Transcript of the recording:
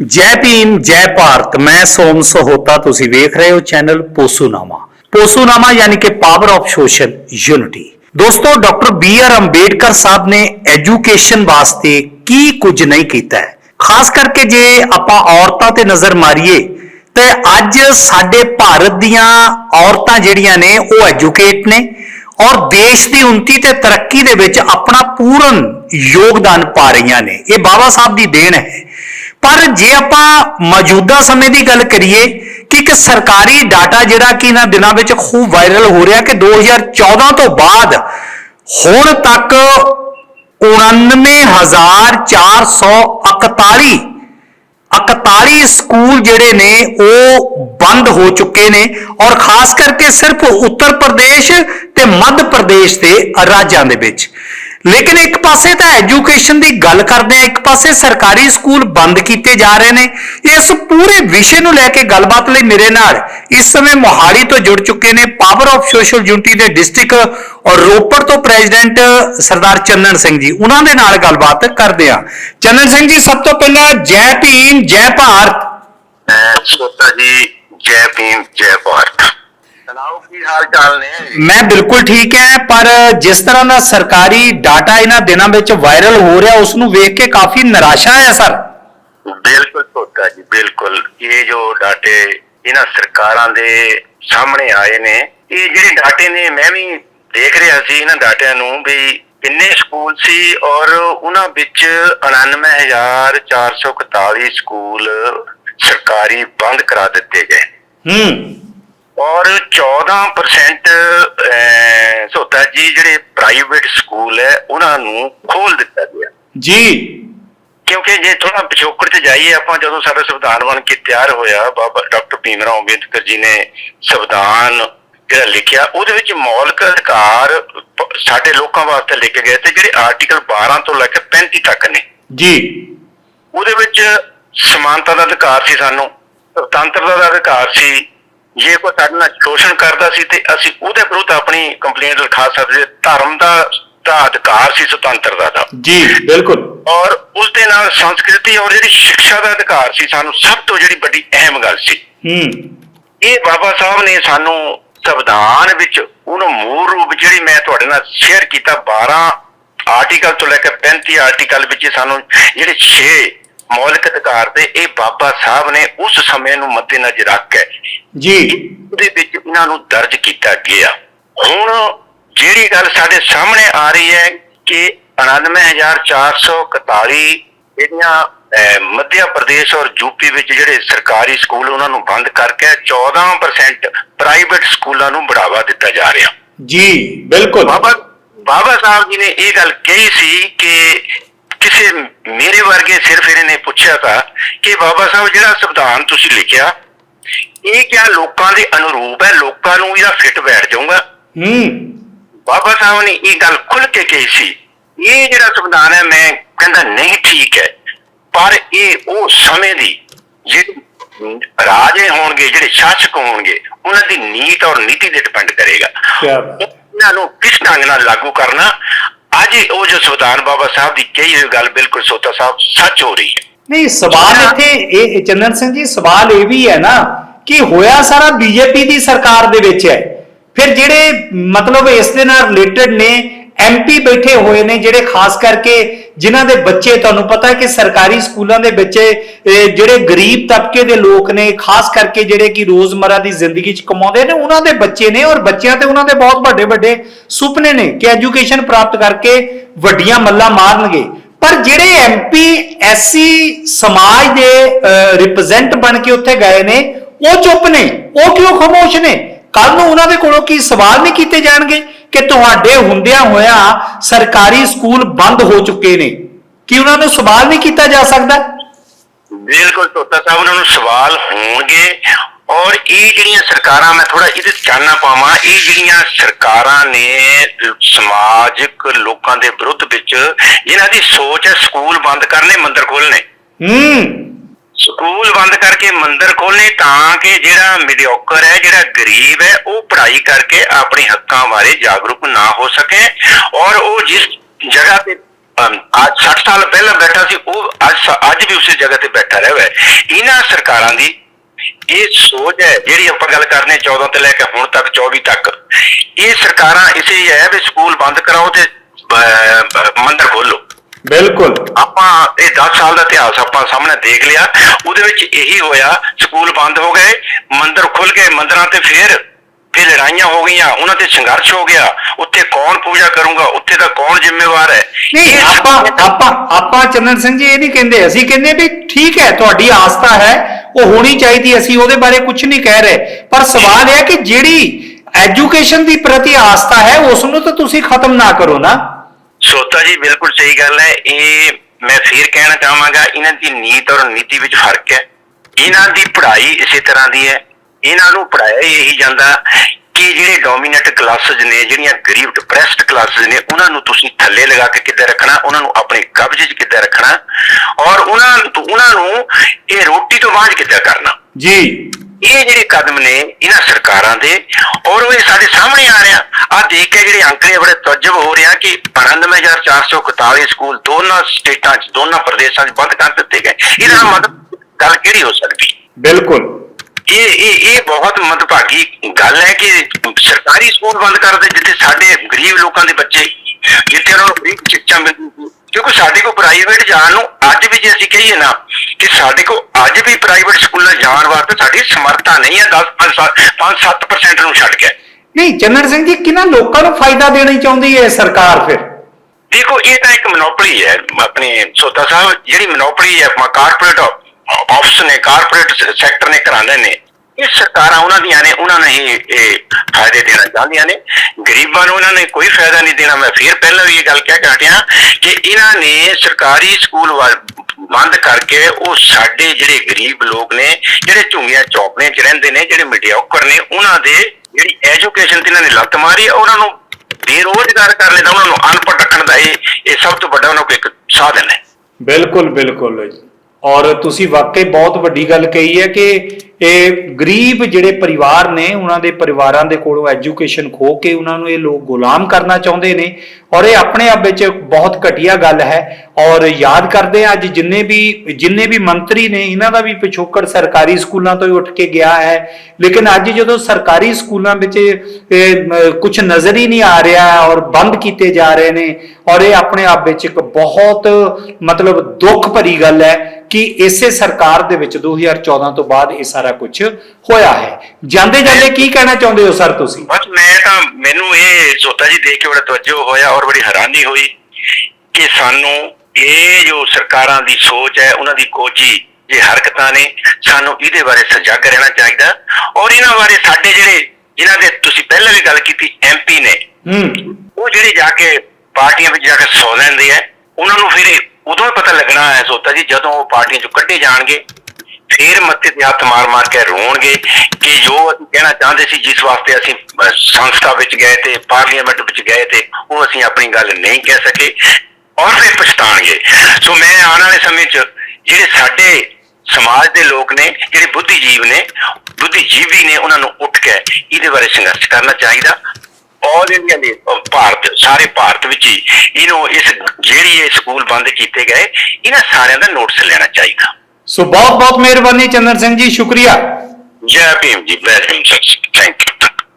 ਜੈ ਭੀਮ, ਜੈ ਭਾਰਤ, ਮੈਂ ਸੋਮ ਸਹੋਤਾ, ਤੁਸੀਂ ਵੇਖ ਰਹੇ ਹੋ ਚੈਨਲ ਪੋਸੂਨਾਮਾ। ਪੋਸੂਨਾਮਾ ਯਾਨੀ ਕਿ ਪਾਵਰ ਆਫ ਸੋਸ਼ਲ ਯੂਨਿਟੀ ਦੋਸਤੋ, doctor B R Ambedkar Sahib ਨੇ ਐਜੂਕੇਸ਼ਨ ਵਾਸਤੇ ਕੀ ਕੁਝ ਨਹੀਂ ਕੀਤਾ ਹੈ। ਖਾਸ ਕਰਕੇ ਜੇ ਆਪਾਂ ਔਰਤਾਂ ਤੇ ਨਜ਼ਰ ਮਾਰੀਏ, ਤੇ ਅੱਜ ਸਾਡੇ ਭਾਰਤ ਦੀਆਂ ਔਰਤਾਂ ਜਿਹੜੀਆਂ ਨੇ, ਉਹ ਐਜੂਕੇਟ ਨੇ ਔਰ ਦੇਸ਼ ਦੀ ਉન્નਤੀ ਤੇ ਤਰੱਕੀ ਦੇ ਵਿੱਚ ਆਪਣਾ ਪੂਰਨ ਯੋਗਦਾਨ ਪਾ ਰਹੀਆਂ ਨੇ। ਇਹ ਬਾਬਾ ਸਾਹਿਬ ਦੀ ਦੇਣ ਹੈ। ਪਰ ਜੇ ਆਪਾਂ ਮੌਜੂਦਾ ਸਮੇਂ ਦੀ ਗੱਲ ਕਰੀਏ ਕਿ ਇੱਕ ਸਰਕਾਰੀ ਡਾਟਾ ਜਿਹੜਾ ਕਿ ਇਹਨਾਂ ਦਿਨਾਂ ਵਿੱਚ ਖੂਬ ਵਾਇਰਲ ਹੋ ਰਿਹਾ ਕਿ 2014 ਤੋਂ ਬਾਅਦ, ਹੁਣ ਤੱਕ 99441 41 ਸਕੂਲ ਜਿਹੜੇ ਨੇ ਉਹ ਬੰਦ ਹੋ ਚੁੱਕੇ ਨੇ ਔਰ ਖਾਸ ਕਰਕੇ ਸਿਰਫ ਉੱਤਰ ਪ੍ਰਦੇਸ਼ ਤੇ ਮੱਧ ਪ੍ਰਦੇਸ਼ ਦੇ ਰਾਜਾਂ ਦੇ ਵਿੱਚ। ਲੇਕਿਨ ਇੱਕ ਪਾਸੇ ਤਾਂ ਐਜੂਕੇਸ਼ਨ ਦੀ ਗੱਲ ਕਰਦੇ ਆ ਇੱਕ ਪਾਸੇ ਸਰਕਾਰੀ ਸਕੂਲ ਬੰਦ ਕੀਤੇ ਜਾ ਰਹੇ ਨੇ। ਇਸ ਪੂਰੇ ਵਿਸ਼ੇ ਨੂੰ ਲੈ ਕੇ ਗੱਲਬਾਤ ਲਈ ਮੇਰੇ ਨਾਲ ਇਸ ਸਮੇਂ ਮੋਹਾਲੀ ਤੋਂ ਜੁੜ ਚੁੱਕੇ ਨੇ ਪਾਵਰ ਆਫ ਸੋਸ਼ਲ ਯੂਨਿਟੀ ਦੇ ਡਿਸਟ੍ਰਿਕਟ ਔਰ ਰੋਪੜ ਤੋਂ ਪ੍ਰੈਜ਼ੀਡੈਂਟ ਸਰਦਾਰ ਚੰਨਨ ਸਿੰਘ ਜੀ, ਉਹਨਾਂ ਦੇ ਨਾਲ ਗੱਲਬਾਤ ਕਰਦੇ ਆ ਚੰਨਨ ਸਿੰਘ ਜੀ, ਸਭ ਤੋਂ ਪਹਿਲਾਂ ਜੈ ਭੀਮ, ਜੈ ਭਾਰਤ। ਮੈਂ ਜੀ, ਜੈ ਭੀਮ, ਜੈ ਭਾਰਤ। ਸੁਣਾਓ ਕੀ ਹਾਲ ਚਾਲ ਨੇ? ਮੈਂ ਬਿਲਕੁਲ ਠੀਕ ਹੈ ਪਰ ਜਿਸ ਤਰ੍ਹਾਂ ਦਾ ਸਰਕਾਰੀ ਡਾਟਾ ਇਹਨਾਂ ਦਿਨਾਂ ਵਿੱਚ ਵਾਇਰਲ ਹੋ ਰਿਹਾ ਉਸ ਨੂੰ ਵੇਖ ਕੇ ਕਾਫੀ ਨਿਰਾਸ਼ਾ ਹੈ ਸਰ। ਬਿਲਕੁਲ ਸੋਤਾ ਜੀ ਬਿਲਕੁਲ। ਇਹ ਜੋ ਡਾਟੇ ਇਹਨਾਂ ਸਰਕਾਰਾਂ ਦੇ ਸਾਹਮਣੇ ਆਏ ਨੇ ਇਹ ਜਿਹੜੇ ਡਾਟੇ ਨੇ ਮੈਂ ਵੀ ਦੇਖ ਰਿਹਾ ਸੀ ਇਹਨਾਂ ਡਾਟਿਆਂ ਨੂੰ ਵੀ ਕਿੰਨੇ ਸਕੂਲ ਸੀ ਔਰ ਉਹਨਾਂ ਵਿੱਚ 99441 ਸਕੂਲ ਸਰਕਾਰੀ ਬੰਦ ਕਰਾ ਦਿੱਤੇ ਗਏ। ਹੂੰ। ਔਰ 14% ਅਹ, ਸੋਤਾ ਜੀ ਜਿਹੜੇ ਪ੍ਰਾਈਵੇਟ ਸਕੂਲ ਹੈ ਉਹਨਾਂ ਨੂੰ ਖੋਲ ਦਿੱਤਾ ਗਿਆ। ਜੀ। ਕਿਉਂਕਿ ਜੇ ਥੋੜਾ ਪਿਛੋਕੜ ਤੇ ਜਾਈਏ ਆਪਾਂ ਜਦੋਂ ਸਾਡਾ ਸੰਵਿਧਾਨ ਬਣ ਕੇ ਤਿਆਰ ਹੋਇਆ ਬਾਬਾ ਡਾਕਟਰ ਭੀਮਰਾਓ ਅੰਬੇਦਕਰ ਜੀ ਨੇ ਸੰਵਿਧਾਨ ਜਿਹੜਾ ਲਿਖਿਆ ਉਹਦੇ ਵਿੱਚ ਮੌਲਿਕ ਅਧਿਕਾਰ ਸਾਡੇ ਲੋਕਾਂ ਵਾਸਤੇ ਲਿਖੇ ਗਏ ਤੇ ਜਿਹੜੇ ਆਰਟੀਕਲ 12 ਤੋਂ ਲੈ ਕੇ 35 ਤੱਕ ਨੇ। ਜੀ। ਉਹਦੇ ਵਿੱਚ ਸਮਾਨਤਾ ਦਾ ਅਧਿਕਾਰ ਸੀ ਸਾਨੂੰ ਸੁਤੰਤਰਤਾ ਦਾ ਅਧਿਕਾਰ ਸੀ ਜੇ ਕੋਈ ਸਾਡੇ ਨਾਲ ਸ਼ੋਸ਼ਣ ਕਰਦਾ ਸੀ ਤੇ ਅਸੀਂ ਉਹਦੇ ਵਿਰੁੱਧ ਆਪਣੀ ਕੰਪਲੇਂਟ ਲਿਖਾ ਸਕਦੇ ਧਰਮ ਦਾ ਦਾ ਅਧਿਕਾਰ ਸੀ ਸੁਤੰਤਰਤਾ ਦਾ। ਜੀ ਬਿਲਕੁਲ। ਔਰ ਉਸ ਦੇ ਨਾਲ ਸੰਸਕ੍ਰਿਤੀ ਔਰ ਜਿਹੜੀ ਸਿੱਖਿਆ ਦਾ ਅਧਿਕਾਰ ਸੀ ਸਾਨੂੰ ਸਭ ਤੋਂ ਜਿਹੜੀ ਵੱਡੀ ਅਹਿਮ ਗੱਲ ਸੀ। ਹੂੰ। ਇਹ ਬਾਬਾ ਸਾਹਿਬ ਨੇ ਸਾਨੂੰ ਸੰਵਿਧਾਨ ਵਿੱਚ ਉਹਨੂੰ ਮੂਲ ਰੂਪ ਜਿਹੜੀ ਮੈਂ ਤੁਹਾਡੇ ਨਾਲ ਸ਼ੇਅਰ ਕੀਤਾ 12 ਆਰਟੀਕਲ ਤੋਂ ਲੈ ਕੇ 35 ਆਰਟੀਕਲ ਵਿੱਚ ਸਾਨੂੰ ਜਿਹੜੇ 6 ਮੌਲਿਕ ਅਧਿਕਾਰ ਦੇ ਇਹ ਬਾਬਾ ਸਾਹਿਬ ਨੇ ਉਸ ਸਮੇਂ ਨੂੰ ਮੱਦੇਨਜ਼ਰ ਰੱਖ ਕੇ ਜੀ। ਉਹਦੇ ਵਿੱਚ ਇਹਨਾਂ ਨੂੰ ਦਰਜ ਕੀਤਾ ਗਿਆ। ਹੁਣ ਜਿਹੜੀ ਗੱਲ ਸਾਡੇ ਸਾਹਮਣੇ ਆ ਰਹੀ ਹੈ ਕਿ 99441 ਜਿਹੜੀਆਂ ਅਹ, ਮੱਧ ਪ੍ਰਦੇਸ਼ ਔਰ ਯੂਪੀ ਵਿੱਚ ਜਿਹੜੇ ਸਰਕਾਰੀ ਸਕੂਲ ਉਹਨਾਂ ਨੂੰ ਬੰਦ ਕਰਕੇ 14% ਪ੍ਰਾਈਵੇਟ ਸਕੂਲਾਂ ਨੂੰ ਬੜਾਵਾ ਦਿੱਤਾ ਜਾ ਰਿਹਾ। ਜੀ ਬਿਲਕੁਲ। ਬਾਬਾ ਬਾਬਾ ਸਾਹਿਬ ਜੀ ਨੇ ਇਹ ਗੱਲ ਕਹੀ ਸੀ ਕਿ ਕਿਸੇ ਮੇਰੇ ਵਰਗੇ ਸਿਰਫ ਇਹਨੇ ਨੇ ਪੁੱਛਿਆ ਤਾਂ ਕਿ ਬਾਬਾ ਸਾਹਿਬ ਜਿਹੜਾ ਸੰਵਿਧਾਨ ਤੁਸੀਂ ਲਿਖਿਆ ਇਹ ਕਿਆ ਲੋਕਾਂ ਦੇ ਅਨੁਰੂਪ ਹੈ? ਲੋਕਾਂ ਨੂੰ ਇਹਦਾ ਫਿੱਟ ਬੈਠ ਜਾਊਗਾ। ਹੂੰ। ਬਾਬਾ ਸਾਹਿਬ ਨੇ ਇਹ ਗੱਲ ਖੁੱਲ ਕੇ ਕਹੀ ਸੀ ਇਹ ਜਿਹੜਾ ਸੰਵਿਧਾਨ ਹੈ ਮੈਂ ਕਹਿੰਦਾ ਨਹੀਂ ਠੀਕ ਹੈ। ਪਰ ਇਹ ਉਹ ਸਮੇਂ ਦੀ ਜਿਹੜੇ ਰਾਜੇ ਹੋਣਗੇ ਜਿਹੜੇ ਸ਼ਾਸਕ ਹੋਣਗੇ ਉਹਨਾਂ ਦੀ ਨੀਤ ਔਰ ਨੀਤੀ ਤੇ ਡਿਪੈਂਡ ਕਰੇਗਾ। ਇਹਨਾਂ ਨੂੰ ਕਿਸ ਢੰਗ ਨਾਲ ਲਾਗੂ ਕਰਨਾ ਅੱਜ ਉਹ ਜੋ ਸੰਵਿਧਾਨ ਬਾਬਾ ਸਾਹਿਬ ਦੀ ਕਹੀ ਹੋਈ ਗੱਲ ਬਿਲਕੁਲ ਸੋਤਾ ਸਾਹਿਬ ਸੱਚ ਹੋ ਰਹੀ ਹੈ। ਨਹੀਂ ਸਵਾਲ ਇੱਥੇ ਇਹ ਇਹ ਚੰਦਨ ਸਿੰਘ ਜੀ ਸਵਾਲ ਇਹ ਵੀ ਹੈ ਨਾ ਕਿ ਹੋਇਆ ਸਾਰਾ ਬੀਜੇਪੀ ਦੀ ਸਰਕਾਰ ਦੇ ਵਿੱਚ ਹੈ। ਫਿਰ ਜਿਹੜੇ ਮਤਲਬ ਇਸ ਦੇ ਨਾਲ ਰਿਲੇਟਡ ਨੇ ਐਮਪੀ ਬੈਠੇ ਹੋਏ ਨੇ ਜਿਹੜੇ ਖਾਸ ਕਰਕੇ ਜਿਨ੍ਹਾਂ ਦੇ ਬੱਚੇ ਤੁਹਾਨੂੰ ਪਤਾ ਹੈ ਕਿ ਸਰਕਾਰੀ ਸਕੂਲਾਂ ਦੇ ਬੱਚੇ ਜਿਹੜੇ ਗਰੀਬ ਤਬਕੇ ਦੇ ਲੋਕ ਨੇ, ਖਾਸ ਕਰਕੇ ਜਿਹੜੇ ਕਿ ਰੋਜ਼ਮਰਾ ਦੀ ਜ਼ਿੰਦਗੀ 'ਚ ਕਮਾਉਂਦੇ ਨੇ, ਉਹਨਾਂ ਦੇ ਬੱਚੇ ਨੇ ਔਰ ਬੱਚਿਆਂ ਤੇ ਉਹਨਾਂ ਦੇ ਬਹੁਤ ਵੱਡੇ ਵੱਡੇ ਸੁਪਨੇ ਨੇ ਕਿ ਐਜੂਕੇਸ਼ਨ ਪ੍ਰਾਪਤ ਕਰਕੇ ਵੱਡੀਆਂ ਮੱਲਾਂ ਮਾਰਨਗੇ। ਪਰ ਜਿਹੜੇ ਐਮਪੀ ਐਸੀ ਸਮਾਜ ਦੇ ਰਿਪਰੈਜ਼ੈਂਟ ਬਣ ਕੇ ਉੱਥੇ ਗਏ ਨੇ, ਉਹ ਚੁੱਪ ਨੇ, ਉਹ ਕਿਉਂ ਖਾਮੋਸ਼ ਨੇ? ਕੱਲ ਨੂੰ ਉਹਨਾਂ ਦੇ ਕੋਲੋਂ ਕੀ ਸਵਾਲ ਨਹੀਂ ਕੀਤੇ ਜਾਣਗੇ? ਕਿ ਤੁਹਾਡੇ ਹੁੰਦਿਆਂ ਹੋਇਆ ਸਰਕਾਰੀ ਸਕੂਲ ਬੰਦ ਹੋ ਚੁੱਕੇ ਨੇ। ਕੀ ਉਹਨਾਂ ਨੂੰ ਸਵਾਲ ਨਹੀਂ ਕੀਤਾ ਜਾ ਸਕਦਾ? ਬਿਲਕੁਲ ਤੋਤਾ ਸਾਹਿਬ ਉਹਨਾਂ ਨੂੰ ਸਵਾਲ ਹੋਣਗੇ। ਔਰ ਇਹ ਜਿਹੜੀਆਂ ਸਰਕਾਰਾਂ ਮੈਂ ਥੋੜਾ ਇਹਦੇ ਚਾਨਣਾ ਪਾਵਾਂ ਇਹ ਜਿਹੜੀਆਂ ਸਰਕਾਰਾਂ ਨੇ ਸਮਾਜਿਕ ਲੋਕਾਂ ਦੇ ਵਿਰੁੱਧ ਵਿੱਚ ਜਿਨ੍ਹਾਂ ਦੀ ਸੋਚ ਹੈ ਸਕੂਲ ਬੰਦ ਕਰਨੇ ਮੰਦਰ ਖੋਲਣੇ ਹੂੰ। ਸਕੂਲ ਬੰਦ ਕਰਕੇ ਮੰਦਰ ਖੋਲਣੇ ਤਾਂ ਕਿ ਜਿਹੜਾ ਮੀਡੀਓਕਰ ਹੈ ਜਿਹੜਾ ਗਰੀਬ ਹੈ ਉਹ ਪੜ੍ਹਾਈ ਕਰਕੇ ਆਪਣੇ ਹੱਕਾਂ ਬਾਰੇ ਜਾਗਰੂਕ ਨਾ ਹੋ ਸਕੇ ਔਰ ਉਹ ਜਿਸ ਜਗ੍ਹਾ ਤੇ ਅਮ, ਅੱਜ 60 ਸਾਲ ਪਹਿਲਾਂ ਬੈਠਾ ਸੀ ਉਹ ਅੱਜ ਅੱਜ ਵੀ ਉਸੇ ਜਗ੍ਹਾ ਤੇ ਬੈਠਾ ਰਿਹਾ ਹੈ। ਇਹਨਾਂ ਸਰਕਾਰਾਂ ਦੀ ਇਹ ਸੋਚ ਹੈ ਜਿਹੜੀ ਆਪਾਂ ਗੱਲ ਕਰਨੇ 14 ਤੋਂ ਲੈ ਕੇ ਹੁਣ ਤੱਕ 24 ਤੱਕ ਇਹ ਸਰਕਾਰਾਂ ਇਸੇ ਹੈ ਵੀ ਸਕੂਲ ਬੰਦ ਕਰਾਓ ਤੇ ਮੰਦਰ ਖੋਲੋ ਬਿਲਕੁਲ। ਆਪਾਂ ਇਹ 10 ਸਾਲ ਦਾ ਇਤਿਹਾਸ ਆਪਾਂ ਸਾਹਮਣੇ ਦੇਖ ਲਿਆ। ਉਹਦੇ ਵਿੱਚ ਇਹੀ ਹੋਇਆ ਸਕੂਲ ਬੰਦ ਹੋ ਗਏ ਮੰਦਰ ਖੁੱਲ ਗਏ ਮੰਦਰਾਂ ਤੇ ਫਿਰ ਫਿਰ ਲੜਾਈਆਂ ਹੋ ਗਈਆਂ ਉਹਨਾਂ ਤੇ ਸੰਘਰਸ਼ ਹੋ ਗਿਆ। ਉੱਥੇ ਕੌਣ ਪੂਜਾ ਕਰੂਗਾ ਉੱਥੇ ਦਾ ਕੌਣ ਜ਼ਿੰਮੇਵਾਰ ਹੈ? ਨਹੀਂ ਆਪਾਂ ਆਪਾਂ ਆਪਾਂ ਚੰਦਨ ਸਿੰਘ ਜੀ ਇਹ ਨਹੀਂ ਕਹਿੰਦੇ ਅਸੀਂ ਕਹਿੰਦੇ ਵੀ ਠੀਕ ਹੈ ਤੁਹਾਡੀ ਆਸਥਾ ਹੈ ਉਹ ਹੋਣੀ ਚਾਹੀਦੀ ਅਸੀਂ ਉਹਦੇ ਬਾਰੇ ਕੁਝ ਨਹੀਂ ਕਹਿ ਰਹੇ। ਪਰ ਸਵਾਲ ਇਹ ਹੈ ਕਿ ਜਿਹੜੀ ਐਜੂਕੇਸ਼ਨ ਦੀ ਪ੍ਰਤੀ ਆਸਥਾ ਹੈ ਉਸ ਨੂੰ ਤਾਂ ਤੁਸੀਂ ਖਤਮ ਨਾ ਕਰੋ ਨਾ। ਸੋਤਾ ਜੀ ਬਿਲਕੁਲ ਸਹੀ ਗੱਲ ਹੈ। ਇਹ ਮੈਂ ਫੇਰ ਕਹਿਣਾ ਚਾਹਾਂਗਾ ਇਹਨਾਂ ਦੀ ਨੀਤ ਔਰ ਨੀਤੀ ਵਿੱਚ ਫ਼ਰਕ ਹੈ। ਇਹਨਾਂ ਦੀ ਪੜ੍ਹਾਈ ਇਸੇ ਤਰ੍ਹਾਂ ਦੀ ਹੈ। ਇਹਨਾਂ ਨੂੰ ਪੜਾਇਆ ਹੀ ਇਹੀ ਜਾਂਦਾ ਕਿ ਜਿਹੜੇ ਡੋਮੀਨੈਂਟ ਕਲਾਸਿਸ ਨੇ ਜਿਹੜੀਆਂ ਗਰੀਬ ਡਿਪਰੈਸਡ ਕਲਾਸਿਸ ਨੇ ਉਹਨਾਂ ਨੂੰ ਤੁਸੀਂ ਥੱਲੇ ਲਗਾ ਕੇ ਕਿੱਦਾਂ ਰੱਖਣਾ ਉਹਨਾਂ ਨੂੰ ਆਪਣੇ ਕਬਜ਼ੇ 'ਚ ਕਿੱਦਾਂ ਰੱਖਣਾ ਔਰ ਉਹਨਾਂ ਨੂੰ ਉਹਨਾਂ ਨੂੰ ਇਹ ਰੋਟੀ ਤੋਂ ਬਾਅਦ ਕਿੱਦਾਂ ਕਰਨਾ। ਜੀ। ਇਹ ਜਿਹੜੇ ਕਦਮ ਨੇ ਇਹਨਾਂ ਸਰਕਾਰਾਂ ਦੇ ਔਰ ਉਹ ਇਹ ਸਾਡੇ ਸਾਹਮਣੇ ਆ ਰਿਹਾ। ਆ ਦੇਖ ਕੇ ਜਿਹੜੇ ਅੰਕੜੇ ਬੜੇ ਤਜਬ ਹੋ ਰਿਹਾ ਕਿ 99441 ਸਕੂਲ ਦੋਨਾਂ ਸਟੇਟਾਂ 'ਚ ਦੋਨਾਂ ਪ੍ਰਦੇਸ਼ਾਂ 'ਚ ਬੰਦ ਕਰ ਦਿੱਤੇ ਗਏ। ਇਹਦਾ ਮਤਲਬ ਗੱਲ ਕਿਹੜੀ ਹੋ ਸਕਦੀ? ਬਿਲਕੁਲ। ਇਹ ਇਹ ਇਹ ਬਹੁਤ ਮੰਦਭਾਗੀ ਗੱਲ ਹੈ ਕਿ ਸਰਕਾਰੀ ਸਕੂਲ ਬੰਦ ਕਰ ਦੇ ਜਿੱਥੇ ਸਾਡੇ ਗਰੀਬ ਲੋਕਾਂ ਦੇ ਬੱਚੇ ਜਿੱਥੇ ਉਹਨਾਂ ਨੂੰ ਫ੍ਰੀ ਸਿੱਖਿਆ ਮਿਲਦੀ ਕਿਉਂਕਿ ਸਾਡੇ ਕੋਲ ਪ੍ਰਾਈਵੇਟ ਜਾਣ ਨੂੰ ਅੱਜ ਵੀ ਜੇ ਅਸੀਂ ਕਹੀਏ ਨਾ ਕਿ ਸਾਡੇ ਕੋਲ ਅੱਜ ਵੀ ਪ੍ਰਾਈਵੇਟ ਸਕੂਲਾਂ ਜਾਣ ਵਾਸਤੇ ਸਾਡੀ ਸਮਰੱਥਾ ਨਹੀਂ ਹੈ। 10 5-7% ਨੂੰ ਛੱਡ ਕੇ। ਨਹੀਂ ਚੰਦਨ ਸਿੰਘ ਜੀ, ਕਿਹਨਾਂ ਲੋਕਾਂ ਨੂੰ ਫਾਇਦਾ ਦੇਣਾ ਚਾਹੁੰਦੀ ਹੈ ਸਰਕਾਰ ਫਿਰ? ਦੇਖੋ, ਇਹ ਤਾਂ ਇੱਕ ਮੋਨੋਪੋਲੀ ਹੈ, ਆਪਣੇ ਸੋਤਾ ਸਾਹਿਬ, ਜਿਹੜੀ ਮੋਨੋਪੋਲੀ ਹੈ ਕਾਰਪੋਰੇਟ ਆਫਿਸ ਨੇ ਕਾਰਪੋਰੇਟ ਸੈਕਟਰ ਨੇ ਕਰਾਉਂਦੇ ਨੇ। ਇਹ ਸਰਕਾਰਾਂ ਉਹਨਾਂ ਦੀਆਂ ਨੇ, ਉਹਨਾਂ ਨੇ ਇਹ ਫਾਇਦੇ ਦੇਣਾ ਚਾਹੁੰਦੀਆਂ ਨੇ। ਗਰੀਬਾਂ ਨੂੰ ਉਹਨਾਂ ਨੇ ਕੋਈ ਫਾਇਦਾ ਨਹੀਂ ਦੇਣਾ। ਮੈਂ ਫੇਰ ਪਹਿਲਾਂ ਵੀ ਇਹ ਗੱਲ ਕਹਿ ਕੇ ਕਿ ਇਹਨਾਂ ਨੇ ਸਰਕਾਰੀ ਸਕੂਲ ਬੰਦ ਕਰਕੇ ਉਹ ਸਾਡੇ ਜਿਹੜੇ ਗਰੀਬ ਲੋਕ ਨੇ, ਜਿਹੜੇ ਝੁੰਗੀਆਂ ਚੌਪੜੀਆਂ 'ਚ ਰਹਿੰਦੇ ਨੇ, ਜਿਹੜੇ ਮੀਡੀਆਕਰ ਨੇ, ਉਹਨਾਂ ਦੇ ਜਿਹੜੀ ਐਜੂਕੇਸ਼ਨ ਤੇ ਇਹਨਾਂ ਨੇ ਲੱਤ ਮਾਰੀ ਉਹਨਾਂ ਨੂੰ ਬੇਰੋਜ਼ਗਾਰ ਕਰ ਲੈਣਾ ਉਹਨਾਂ ਨੂੰ ਅਨਪੜ੍ਹ ਰੱਖਣ ਦਾ ਇਹ ਇਹ ਸਭ ਤੋਂ ਵੱਡਾ ਉਹਨਾਂ ਕੋਲ ਇੱਕ ਸਾਧਨ ਹੈ। ਬਿਲਕੁਲ ਬਿਲਕੁਲ ਔਰ ਤੁਸੀਂ ਵਾਕਈ ਬਹੁਤ ਵੱਡੀ ਗੱਲ ਕਹੀ ਹੈ ਕਿ ਇਹ ਗਰੀਬ ਜਿਹੜੇ ਪਰਿਵਾਰ ਨੇ, ਉਹਨਾਂ ਦੇ ਪਰਿਵਾਰਾਂ ਦੇ ਕੋਲੋਂ ਐਜੂਕੇਸ਼ਨ ਖੋ ਕੇ ਉਹਨਾਂ ਨੂੰ ਇਹ ਲੋਕ ਗੁਲਾਮ ਕਰਨਾ ਚਾਹੁੰਦੇ ਨੇ। ਔਰ ਇਹ ਆਪਣੇ ਆਪ ਵਿੱਚ ਬਹੁਤ ਘਟੀਆ ਗੱਲ ਹੈ। ਔਰ ਯਾਦ ਕਰਦੇ ਆ ਅੱਜ ਜਿੰਨੇ ਵੀ ਜਿੰਨੇ ਵੀ ਮੰਤਰੀ ਨੇ, ਇਹਨਾਂ ਦਾ ਵੀ ਪਿਛੋਕੜ ਸਰਕਾਰੀ ਸਕੂਲਾਂ ਤੋਂ ਹੀ ਉੱਠ ਕੇ ਗਿਆ ਹੈ। ਲੇਕਿਨ ਅੱਜ ਜਦੋਂ ਸਰਕਾਰੀ ਸਕੂਲਾਂ ਵਿੱਚ ਕੁਝ ਨਜ਼ਰ ਹੀ ਨਹੀਂ ਆ ਰਿਹਾ ਔਰ ਬੰਦ ਕੀਤੇ ਜਾ ਰਹੇ ਨੇ ਔਰ ਇਹ ਆਪਣੇ ਆਪ ਵਿੱਚ ਇੱਕ ਬਹੁਤ ਮਤਲਬ ਦੁੱਖ ਭਰੀ ਗੱਲ ਹੈ ਕਿ ਇਸੇ ਸਰਕਾਰ ਦੇ ਵਿੱਚ 2014 ਤੋਂ ਬਾਅਦ ਇਹ ਸਾਰਾ ਕੁਝ ਹੋਇਆ ਹੈ। ਜਾਂਦੇ ਜਾਂਦੇ ਕੀ ਕਹਿਣਾ ਚਾਹੁੰਦੇ ਹੋ ਸਰ ਤੁਸੀਂ? ਬਸ ਮੈਂ ਤਾਂ ਮੈਨੂੰ ਇਹ ਸੋਤਾ ਜੀ ਦੇਖ ਕੇ ਬੜਾ ਤਵੱਜੋ ਹੋਇਆ ਔਰ ਬੜੀ ਹੈਰਾਨੀ ਹੋਈ ਕਿ ਸਾਨੂੰ ਇਹ ਜੋ ਸਰਕਾਰਾਂ ਦੀ ਸੋਚ ਹੈ ਉਹਨਾਂ ਦੀ ਕੋਜੀ ਇਹ ਹਰਕਤਾਂ ਨੇ ਸਾਨੂੰ ਇਹਦੇ ਬਾਰੇ ਸਜਗ ਰਹਿਣਾ ਚਾਹੀਦਾ। ਔਰ ਇਹਨਾਂ ਬਾਰੇ ਸਾਡੇ ਜਿਹੜੇ ਜਿਨ੍ਹਾਂ ਦੇ ਤੁਸੀਂ ਪਹਿਲਾਂ ਵੀ ਗੱਲ ਕੀਤੀ ਐਮਪੀ ਨੇ ਹੂੰ। ਉਹ ਜਿਹੜੇ ਜਾ ਕੇ ਪਾਰਟੀਆਂ ਵਿੱਚ ਜਾ ਕੇ ਸੌ ਲੈਂਦੇ ਆ। ਉਹਨਾਂ ਨੂੰ ਫਿਰ ਉਦੋਂ ਹੀ ਪਤਾ ਲੱਗਣਾ ਹੈ ਸੋਤਾ ਜੀ, ਜਦੋਂ ਉਹ ਪਾਰਟੀਆਂ ਚੋਂ ਕੱਢੇ ਜਾਣਗੇ, ਫਿਰ ਮੱਥੇ ਤੇ ਹੱਥ ਮਾਰ-ਮਾਰ ਕੇ ਰੋਣਗੇ ਕਿ ਜੋ ਅਸੀਂ ਕਹਿਣਾ ਚਾਹੁੰਦੇ ਸੀ, ਜਿਸ ਵਾਸਤੇ ਅਸੀਂ ਸੰਸਥਾ ਵਿੱਚ ਗਏ ਤੇ, ਪਾਰਲੀਮੈਂਟ ਵਿੱਚ ਗਏ ਤੇ, ਉਹ ਅਸੀਂ ਆਪਣੀ ਗੱਲ ਨਹੀਂ ਕਹਿ ਸਕੇ ਔਰ ਫਿਰ ਪਛਤਾਣਗੇ। ਸੋ ਮੈਂ ਆਉਣ ਵਾਲੇ ਸਮੇਂ 'ਚ ਜਿਹੜੇ ਸਾਡੇ ਸਮਾਜ ਦੇ ਲੋਕ ਨੇ, ਜਿਹੜੇ ਬੁੱਧੀਜੀਵ ਨੇ, ਬੁੱਧੀਜੀਵੀ ਨੇ, ਉਹਨਾਂ ਨੂੰ ਉੱਠ ਕੇ ਇਹਦੇ ਬਾਰੇ ਸੰਘਰਸ਼ ਕਰਨਾ ਚਾਹੀਦਾ। ਆਲ ਇੰਡੀਆ ਦੇ ਭਾਰਤ ਸਾਰੇ ਭਾਰਤ ਵਿੱਚ ਹੀ ਇਹਨੂੰ ਇਸ ਜਿਹੜੀ ਇਹ ਸਕੂਲ ਬੰਦ ਕੀਤੇ ਗਏ ਇਹਨਾਂ ਸਾਰਿਆਂ ਦਾ ਨੋਟਿਸ ਲੈਣਾ ਚਾਹੀਦਾ। ਸੋ ਬਹੁਤ ਬਹੁਤ ਮਿਹਰਬਾਨੀ ਚੰਦਨ ਸਿੰਘ ਜੀ ਸ਼ੁਕਰੀਆ। ਜੈ ਭੀਮ ਜੀ ਸਰ ਥੈਂਕ ਯੂ